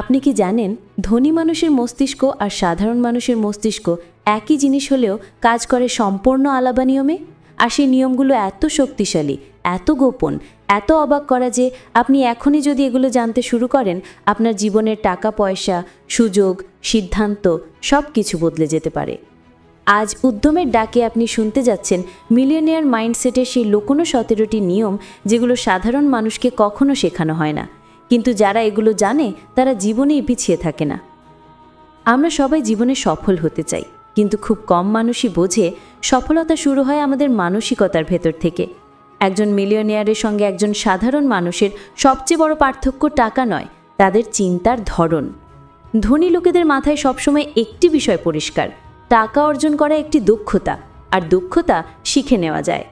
আপনি কি জানেন, ধনী মানুষের মস্তিষ্ক আর সাধারণ মানুষের মস্তিষ্ক একই জিনিস হলেও কাজ করে সম্পূর্ণ আলাদা নিয়মে? আর সেই নিয়মগুলো এত শক্তিশালী, এত গোপন, এত অবাক করা যে আপনি এখনই যদি এগুলো জানতে শুরু করেন, আপনার জীবনের টাকা, পয়সা, সুযোগ, সিদ্ধান্ত সব কিছু বদলে যেতে পারে। আজ উদ্যমের ডাকে আপনি শুনতে যাচ্ছেন মিলিয়নিয়ার মাইন্ডসেটের সেই লোকনো সতেরোটি নিয়ম যেগুলো সাধারণ মানুষকে কখনো শেখানো হয় না। কিন্তু যারা এগুলো জানে, তারা জীবনেই পিছিয়ে থাকে না। আমরা সবাই জীবনে সফল হতে চাই, কিন্তু খুব কম মানুষই বোঝে সফলতা শুরু হয় আমাদের মানসিকতার ভেতর থেকে। একজন মিলিয়নিয়ারের সঙ্গে একজন সাধারণ মানুষের সবচেয়ে বড় পার্থক্য টাকা নয়, তাদের চিন্তার ধরন। ধনী লোকেদের মাথায় সবসময় একটি বিষয় পরিষ্কার, টাকা অর্জন করা একটি দক্ষতা, আর দক্ষতা শিখে নেওয়া যায়।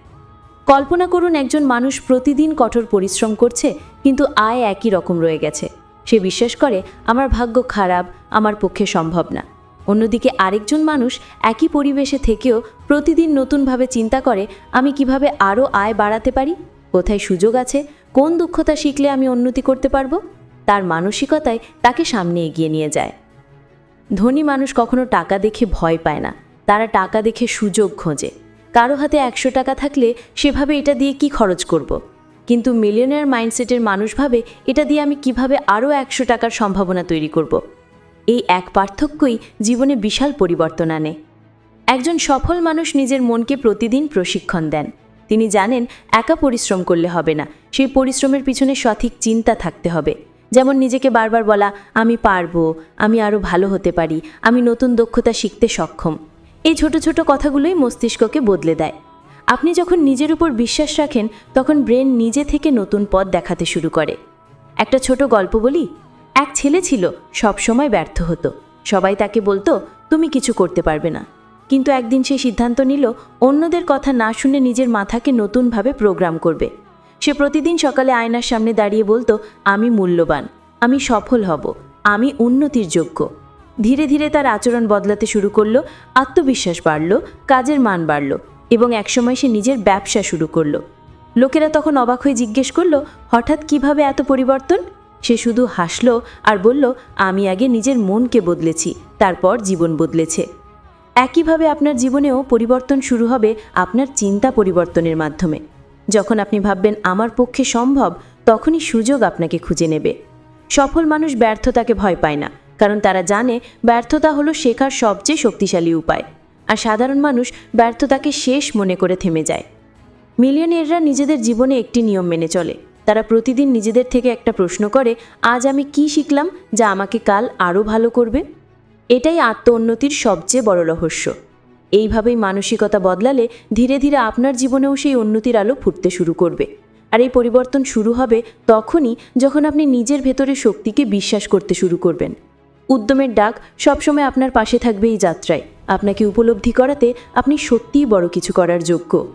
কল্পনা করুন একজন মানুষ প্রতিদিন কঠোর পরিশ্রম করছে, কিন্তু আয় একই রকম রয়ে গেছে। সে বিশ্বাস করে, আমার ভাগ্য খারাপ, আমার পক্ষে সম্ভব না। অন্যদিকে আরেকজন মানুষ একই পরিবেশে থেকেও প্রতিদিন নতুনভাবে চিন্তা করে, আমি কীভাবে আরও আয় বাড়াতে পারি? কোথায় সুযোগ আছে? কোন দক্ষতা শিখলে আমি উন্নতি করতে পারব? তার মানসিকতায় তাকে সামনে এগিয়ে নিয়ে যায়। ধনী মানুষ কখনো টাকা দেখে ভয় পায় না। তারা টাকা দেখে সুযোগ খোঁজে। কারও হাতে একশো টাকা থাকলে সেভাবে এটা দিয়ে কি খরচ করব। কিন্তু মিলিয়নার মাইন্ডসেটের মানুষ ভাবে, এটা দিয়ে আমি কীভাবে আরও একশো টাকার সম্ভাবনা তৈরি করব। এই এক পার্থক্যই জীবনে বিশাল পরিবর্তন আনে। একজন সফল মানুষ নিজের মনকে প্রতিদিন প্রশিক্ষণ দেন। তিনি জানেন, একা পরিশ্রম করলে হবে না। সেই পরিশ্রমের পিছনে সঠিক চিন্তা থাকতে হবে। যেমন নিজেকে বারবার বলা, আমি পারব, আমি আরও ভালো হতে পারি, আমি নতুন দক্ষতা শিখতে সক্ষম। এই ছোট ছোট কথাগুলোই মস্তিষ্ককে বদলে দেয়। আপনি যখন নিজের উপর বিশ্বাস রাখেন, তখন ব্রেন নিজে থেকে নতুন পথ দেখাতে শুরু করে। একটা ছোট গল্প বলি, এক ছেলে ছিল, সব সময় ব্যর্থ হতো। সবাই তাকে বলতো, তুমি কিছু করতে পারবে না। কিন্তু একদিন সে সিদ্ধান্ত নিল, অন্যদের কথা না শুনে নিজের মাথাকে নতুনভাবে প্রোগ্রাম করবে। সে প্রতিদিন সকালে আয়নার সামনে দাঁড়িয়ে বলতো, আমি মূল্যবান, আমি সফল হব, আমি উন্নতির যোগ্য। ধীরে ধীরে তার আচরণ বদলাতে শুরু করল, আত্মবিশ্বাস বাড়ল, কাজের মান বাড়ল এবং একসময় সে নিজের ব্যবসা শুরু করল। লোকেরা তখন অবাক হয়ে জিজ্ঞেস করল, হঠাৎ কীভাবে এত পরিবর্তন? সে শুধু হাসলো আর বলল, আমি আগে নিজের মনকে বদলেছি, তারপর জীবন বদলেছে। একইভাবে আপনার জীবনেও পরিবর্তন শুরু হবে আপনার চিন্তা পরিবর্তনের মাধ্যমে। যখন আপনি ভাববেন আমার পক্ষে সম্ভব, তখনই সুযোগ আপনাকে খুঁজে নেবে। সফল মানুষ ব্যর্থতাকে ভয় পায় না। কারণ তারা জানে ব্যর্থতা হলো শেখার সবচেয়ে শক্তিশালী উপায়। আর সাধারণ মানুষ ব্যর্থতাকে শেষ মনে করে থেমে যায়। মিলিয়নিয়াররা নিজেদের জীবনে একটি নিয়ম মেনে চলে। তারা প্রতিদিন নিজেদের থেকে একটা প্রশ্ন করে, আজ আমি কি শিখলাম যা আমাকে কাল আরও ভালো করবে? এটাই আত্ম উন্নতির সবচেয়ে বড় রহস্য। এইভাবেই মানসিকতা বদলালে ধীরে ধীরে আপনার জীবনেও সেই উন্নতির আলো ফুটতে শুরু করবে। আর এই পরিবর্তন শুরু হবে তখনই যখন আপনি নিজের ভেতরে শক্তিকে বিশ্বাস করতে শুরু করবেন। উদ্যমের ডাক সবসময় আপনার পাশে থাকবে এই যাত্রায়। আপনাকে উপলব্ধি করাতে আপনি সত্যিই বড় কিছু করার যোগ্য।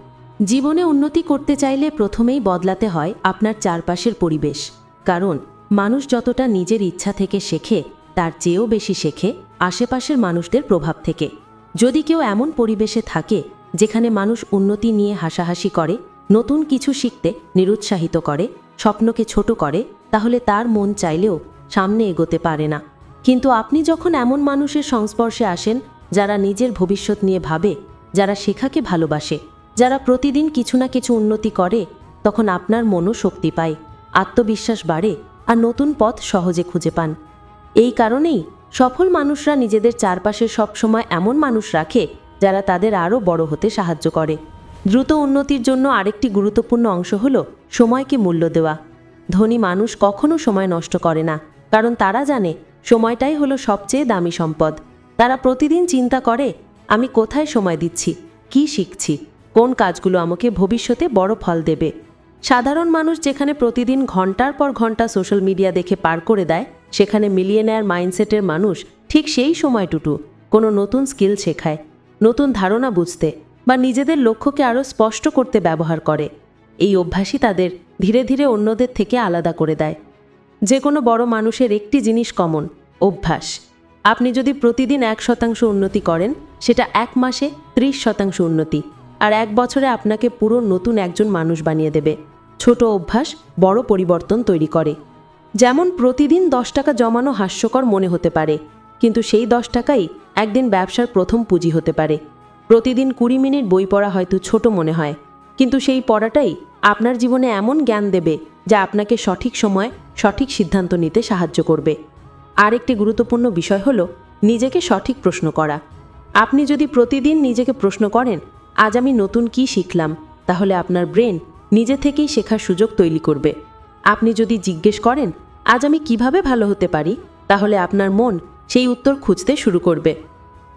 জীবনে উন্নতি করতে চাইলে প্রথমেই বদলাতে হয় আপনার চারপাশের পরিবেশ। কারণ, মানুষ যতটা নিজের ইচ্ছা থেকে শেখে, তার চেয়েও বেশি শেখে আশেপাশের মানুষদের প্রভাব থেকে। যদি কেউ এমন পরিবেশে থাকে, যেখানে মানুষ উন্নতি নিয়ে হাসাহাসি করে, নতুন কিছু শিখতে নিরুৎসাহিত করে, স্বপ্নকে ছোট করে, তাহলে তার মন চাইলেও সামনে এগোতে পারে না। কিন্তু আপনি যখন এমন মানুষের সংস্পর্শে আসেন, যারা নিজের ভবিষ্যৎ নিয়ে ভাবে, যারা শেখাকে ভালোবাসে, যারা প্রতিদিন কিছু না কিছু উন্নতি করে, তখন আপনার মনও শক্তি পায়, আত্মবিশ্বাস বাড়ে আর নতুন পথ সহজে খুঁজে পান। এই কারণেই সফল মানুষরা নিজেদের চারপাশে সবসময় এমন মানুষ রাখে, যারা তাদের আরও বড় হতে সাহায্য করে। দ্রুত উন্নতির জন্য আরেকটি গুরুত্বপূর্ণ অংশ হল সময়কে মূল্য দেওয়া। ধনী মানুষ কখনো সময় নষ্ট করে না, কারণ তারা জানে সময়টাই হলো সবচেয়ে দামি সম্পদ। তারা প্রতিদিন চিন্তা করে, আমি কোথায় সময় দিচ্ছি? কি শিখছি? কোন কাজগুলো আমাকে ভবিষ্যতে বড় ফল দেবে? সাধারণ মানুষ যেখানে প্রতিদিন ঘণ্টার পর ঘণ্টা সোশ্যাল মিডিয়া দেখে পার করে দেয়, সেখানে মিলিয়নার মাইন্ডসেটের মানুষ ঠিক সেই সময়টুকু কোনো নতুন স্কিল শেখায়, নতুন ধারণা বুঝতে বা নিজেদের লক্ষ্যকে আরও স্পষ্ট করতে ব্যবহার করে। এই অভ্যাসই তাদের ধীরে ধীরে অন্যদের থেকে আলাদা করে দেয়। যে কোনো বড় মানুষের একটি জিনিস কমন, অভ্যাস। আপনি যদি প্রতিদিন এক শতাংশ উন্নতি করেন, সেটা এক মাসে ত্রিশ শতাংশ উন্নতি, আর এক বছরে আপনাকে পুরো নতুন একজন মানুষ বানিয়ে দেবে। ছোট অভ্যাস বড় পরিবর্তন তৈরি করে। যেমন প্রতিদিন দশ টাকা জমানো হাস্যকর মনে হতে পারে, কিন্তু সেই দশ টাকাই একদিন ব্যবসার প্রথম পুঁজি হতে পারে। প্রতিদিন কুড়ি মিনিট বই পড়া হয়তো ছোট মনে হয়, কিন্তু সেই পড়াটাই আপনার জীবনে এমন জ্ঞান দেবে যা আপনাকে সঠিক সময় সঠিক সিদ্ধান্ত নিতে সাহায্য করবে। আরেকটি গুরুত্বপূর্ণ বিষয় হলো নিজেকে সঠিক প্রশ্ন করা। আপনি যদি প্রতিদিন নিজেকে প্রশ্ন করেন, আজ আমি নতুন কি শিখলাম? তাহলে আপনার ব্রেন নিজে থেকেই শেখার সুযোগ তৈরি করবে। আপনি যদি জিজ্ঞেস করেন, আজ আমি কীভাবে ভালো হতে পারি? তাহলে আপনার মন সেই উত্তর খুঁজতে শুরু করবে।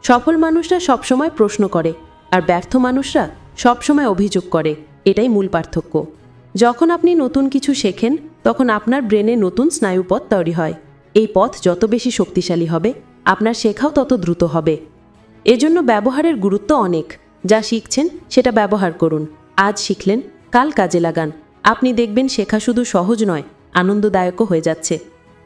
সফল মানুষরা সবসময় প্রশ্ন করে, আর ব্যর্থ মানুষরা সবসময় অভিযোগ করে। এটাই মূল পার্থক্য। যখন আপনি নতুন কিছু শেখেন, তখন আপনার ব্রেনে নতুন স্নায়ুপথ তৈরি হয়। এই পথ যত বেশি শক্তিশালী হবে, আপনার শেখাও তত দ্রুত হবে। এজন্য ব্যবহারের গুরুত্ব অনেক। যা শিখছেন, সেটা ব্যবহার করুন। আজ শিখলেন, কাল কাজে লাগান। আপনি দেখবেন, শেখা শুধু সহজ নয়, আনন্দদায়কও হয়ে যাচ্ছে।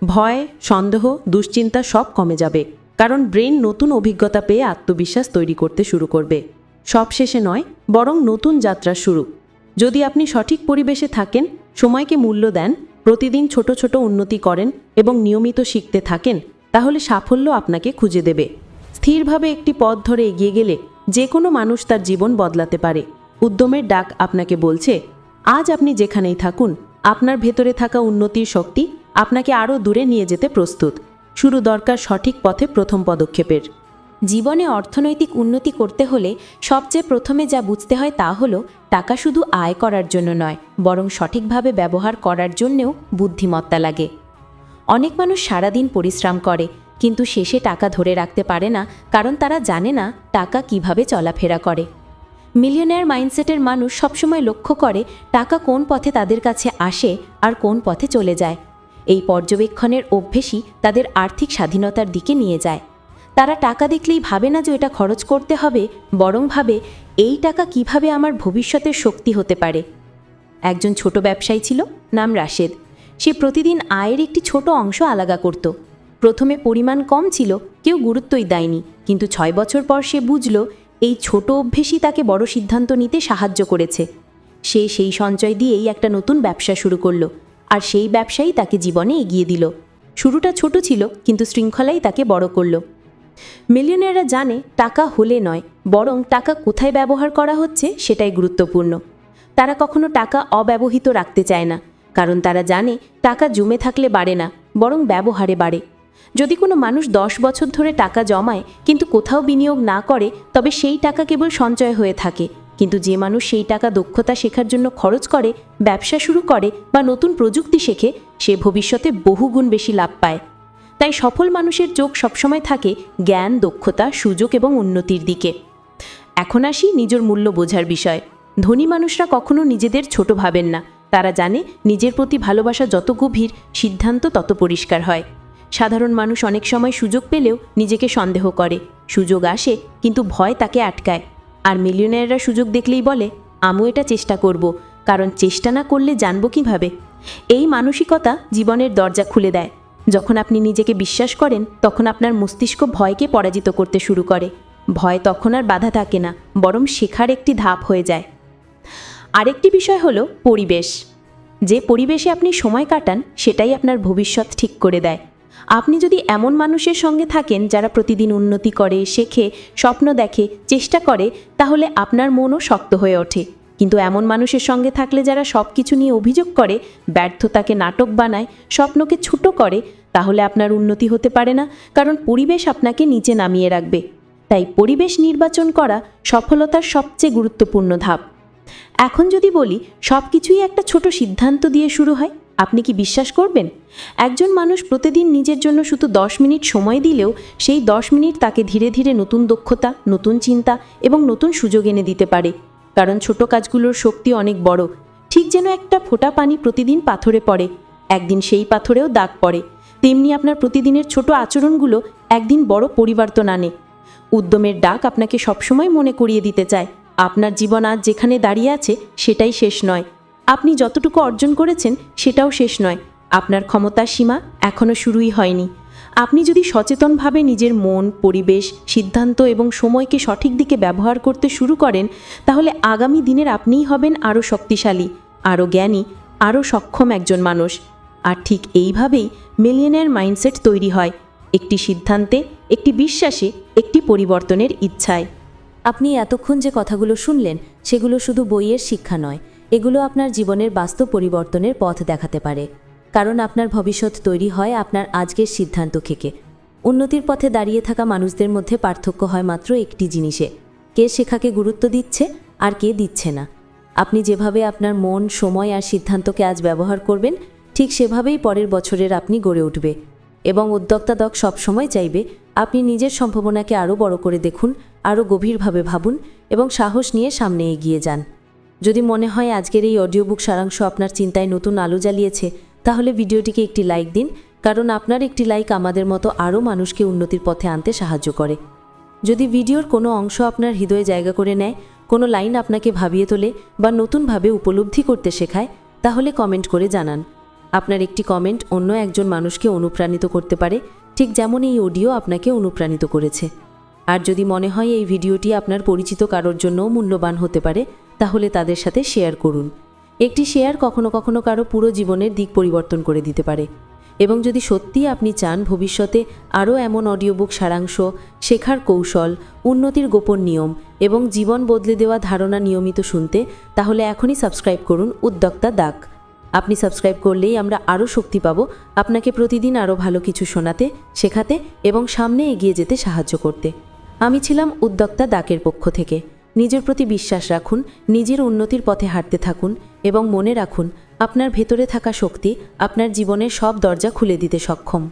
ভয়, সন্দেহ, দুশ্চিন্তা সব কমে যাবে। কারণ ব্রেন নতুন অভিজ্ঞতা পেয়ে আত্মবিশ্বাস তৈরি করতে শুরু করবে। সব শেষে নয়, বরং নতুন যাত্রা শুরু। যদি আপনি সঠিক পরিবেশে থাকেন, সময়কে মূল্য দেন, প্রতিদিন ছোট ছোট উন্নতি করেন এবং নিয়মিত শিখতে থাকেন, তাহলে সাফল্য আপনাকে খুঁজে দেবে। স্থিরভাবে একটি পথ ধরে এগিয়ে গেলে যে কোনো মানুষ তার জীবন বদলাতে পারে। উদ্যমের ডাক আপনাকে বলছে, আজ আপনি যেখানেই থাকুন, আপনার ভেতরে থাকা উন্নতির শক্তি আপনাকে আরও দূরে নিয়ে যেতে প্রস্তুত। শুরু দরকার সঠিক পথে প্রথম পদক্ষেপের। জীবনে অর্থনৈতিক উন্নতি করতে হলে সবচেয়ে প্রথমে যা বুঝতে হয় তা হলো টাকা শুধু আয় করার জন্য নয়, বরং সঠিকভাবে ব্যবহার করার জন্যেও বুদ্ধিমত্তা লাগে। অনেক মানুষ সারাদিন পরিশ্রম করে, কিন্তু শেষে টাকা ধরে রাখতে পারে না, কারণ তারা জানে না টাকা কীভাবে চলাফেরা করে। মিলিয়নের মাইন্ডসেটের মানুষ সবসময় লক্ষ্য করে টাকা কোন পথে তাদের কাছে আসে আর কোন পথে চলে যায়। এই পর্যবেক্ষণের অভ্যেসই তাদের আর্থিক স্বাধীনতার দিকে নিয়ে যায়। তারা টাকা দেখলেই ভাবে না যে এটা খরচ করতে হবে, বরং ভাবে, এই টাকা কীভাবে আমার ভবিষ্যতের শক্তি হতে পারে। একজন ছোট ব্যবসায়ী ছিল, নাম রাশেদ। সে প্রতিদিন আয়ের একটি ছোট অংশ আলাদা করত। প্রথমে পরিমাণ কম ছিল, কেউ গুরুত্বই দেয়নি, কিন্তু ছয় বছর পর সে বুঝল, এই ছোট অভ্যেসই তাকে বড় সিদ্ধান্ত নিতে সাহায্য করেছে। সে সেই সঞ্চয় দিয়েই একটা নতুন ব্যবসা শুরু করল, আর সেই ব্যবসায়ী তাকে জীবনে এগিয়ে দিল। শুরুটা ছোট ছিল, কিন্তু শৃঙ্খলাই তাকে বড় করল। মিলিয়নেরা জানে টাকা হলে নয়, বরং টাকা কোথায় ব্যবহার করা হচ্ছে সেটাই গুরুত্বপূর্ণ। তারা কখনো টাকা অব্যবহৃত রাখতে চায় না, কারণ তারা জানে টাকা জমে থাকলে বাড়ে না, বরং ব্যবহারে বাড়ে। যদি কোনো মানুষ দশ বছর ধরে টাকা জমায়, কিন্তু কোথাও বিনিয়োগ না করে, তবে সেই টাকা কেবল সঞ্চয় হয়ে থাকে। কিন্তু যে মানুষ সেই টাকা দক্ষতা শেখার জন্য খরচ করে, ব্যবসা শুরু করে বা নতুন প্রযুক্তি শেখে, সে ভবিষ্যতে বহুগুণ বেশি লাভ পায়। তাই সফল মানুষের চোখ সবসময় থাকে জ্ঞান, দক্ষতা, সুযোগ এবং উন্নতির দিকে। এখন আসি নিজের মূল্য বোঝার বিষয়। ধনী মানুষরা কখনো নিজেদের ছোট ভাবেন না। তারা জানে নিজের প্রতি ভালোবাসা যত গভীর, সিদ্ধান্ত তত পরিষ্কার হয়। সাধারণ মানুষ অনেক সময় সুযোগ পেলেও নিজেকে সন্দেহ করে। সুযোগ আসে, কিন্তু ভয় তাকে আটকায়। আর মিলিয়নাররা সুযোগ দেখলেই বলে, আমিও এটা চেষ্টা করব। কারণ চেষ্টা না করলে জানব কীভাবে? এই মানসিকতা জীবনের দরজা খুলে দেয়। যখন আপনি নিজেকে বিশ্বাস করেন, তখন আপনার মস্তিষ্ক ভয়কে পরাজিত করতে শুরু করে। ভয় তখন আর বাধা থাকে না, বরং শেখার একটি ধাপ হয়ে যায়। আরেকটি বিষয় হলো পরিবেশ। যে পরিবেশে আপনি সময় কাটান, সেটাই আপনার ভবিষ্যৎ ঠিক করে দেয়। আপনি যদি এমন মানুষের সঙ্গে থাকেন, যারা প্রতিদিন উন্নতি করে, শেখে, স্বপ্ন দেখে, চেষ্টা করে, তাহলে আপনার মনও শক্ত হয়ে ওঠে। কিন্তু এমন মানুষের সঙ্গে থাকলে যারা সব কিছু নিয়ে অভিযোগ করে, ব্যর্থতাকে নাটক বানায়, স্বপ্নকে ছোটো করে, তাহলে আপনার উন্নতি হতে পারে না, কারণ পরিবেশ আপনাকে নিচে নামিয়ে রাখবে। তাই পরিবেশ নির্বাচন করা সফলতার সবচেয়ে গুরুত্বপূর্ণ ধাপ। এখন যদি বলি সব কিছুই একটা ছোট সিদ্ধান্ত দিয়ে শুরু হয়, আপনি কি বিশ্বাস করবেন? একজন মানুষ প্রতিদিন নিজের জন্য শুধু দশ মিনিট সময় দিলেও, সেই দশ মিনিট তাকে ধীরে ধীরে নতুন দক্ষতা, নতুন চিন্তা এবং নতুন সুযোগ এনে দিতে পারে। কারণ ছোট কাজগুলোর শক্তি অনেক বড়। ঠিক যেন একটা ফোঁটা পানি প্রতিদিন পাথরে পড়ে। একদিন সেই পাথরেও দাগ পড়ে। তেমনি আপনার প্রতিদিনের ছোট আচরণগুলো একদিন বড় পরিবর্তন আনে। উদ্যমের ডাক আপনাকে সবসময় মনে করিয়ে দিতে চায়। আপনার জীবন আজ যেখানে দাঁড়িয়ে আছে, সেটাই শেষ নয়। আপনি যতটুকু অর্জন করেছেন, সেটাও শেষ নয়। আপনার ক্ষমতার সীমা এখনও শুরুই হয়নি। আপনি যদি সচেতনভাবে নিজের মন, পরিবেশ, সিদ্ধান্ত এবং সময়কে সঠিক দিকে ব্যবহার করতে শুরু করেন, তাহলে আগামী দিনের আপনিই হবেন আরও শক্তিশালী, আরও জ্ঞানী, আরও সক্ষম একজন মানুষ। আর ঠিক এইভাবেই মিলিয়নের মাইন্ডসেট তৈরি হয়, একটি সিদ্ধান্তে, একটি বিশ্বাসে, একটি পরিবর্তনের ইচ্ছায়। আপনি এতক্ষণ যে কথাগুলো শুনলেন, সেগুলো শুধু বইয়ের শিক্ষা নয়, এগুলো আপনার জীবনের বাস্তব পরিবর্তনের পথ দেখাতে পারে। কারণ আপনার ভবিষ্যৎ তৈরি হয় আপনার আজকের সিদ্ধান্ত থেকে। উন্নতির পথে দাঁড়িয়ে থাকা মানুষদের মধ্যে পার্থক্য হয় মাত্র একটি জিনিসে। কে শেখাকে গুরুত্ব দিচ্ছে, আর কে দিচ্ছে না। আপনি যেভাবে আপনার মন, সময় আর সিদ্ধান্তকে আজ ব্যবহার করবেন, ঠিক সেভাবেই পরের বছরের আপনি গড়ে উঠবে। এবং উদ্যোক্তা দক সবসময় চাইবে, আপনি নিজের সম্ভাবনাকে আরও বড় করে দেখুন, আরও গভীরভাবে ভাবুন এবং সাহস নিয়ে সামনে এগিয়ে যান। যদি মনে হয় আজকের এই অডিও বুক সারাংশ আপনার চিন্তায় নতুন আলো জ্বালিয়েছে তাহলে ভিডিওটিকে একটি লাইক দিন, কারণ আপনার একটি লাইক আমাদের মতো আরও মানুষকে উন্নতির পথে আনতে সাহায্য করে। যদি ভিডিওর কোনো অংশ আপনার হৃদয়ে জায়গা করে নেয়, কোনো লাইন আপনাকে ভাবিয়ে তোলে বা নতুনভাবে উপলব্ধি করতে শেখায়, তাহলে কমেন্ট করে জানান। আপনার একটি কমেন্ট অন্য একজন মানুষকে অনুপ্রাণিত করতে পারে, ঠিক যেমন এই অডিও আপনাকে অনুপ্রাণিত করেছে। আর যদি মনে হয় এই ভিডিওটি আপনার পরিচিত কারোর জন্যও মূল্যবান হতে পারে, তাহলে তাদের সাথে শেয়ার করুন। একটি শেয়ার কখনো কখনো কারও পুরো জীবনের দিক পরিবর্তন করে দিতে পারে। এবং যদি সত্যিই আপনি চান ভবিষ্যতে আরও এমন অডিও বুক সারাংশ, শেখার কৌশল, উন্নতির গোপন নিয়ম এবং জীবন বদলে দেওয়া ধারণা নিয়মিত শুনতে, তাহলে এখনই সাবস্ক্রাইব করুন উদ্যোক্তা দাগ আপনি সাবস্ক্রাইব করলেই আমরা আরও শক্তি পাব আপনাকে প্রতিদিন আরও ভালো কিছু শোনাতে, শেখাতে এবং সামনে এগিয়ে যেতে সাহায্য করতে। আমি ছিলাম উদ্যোক্তা দাকের পক্ষ থেকে। নিজের প্রতি বিশ্বাস রাখুন, নিজের উন্নতির পথে হাঁটতে থাকুন এবং মনে রাখুন আপনার ভেতরে থাকা শক্তি আপনার জীবনের সব দরজা খুলে দিতে সক্ষম।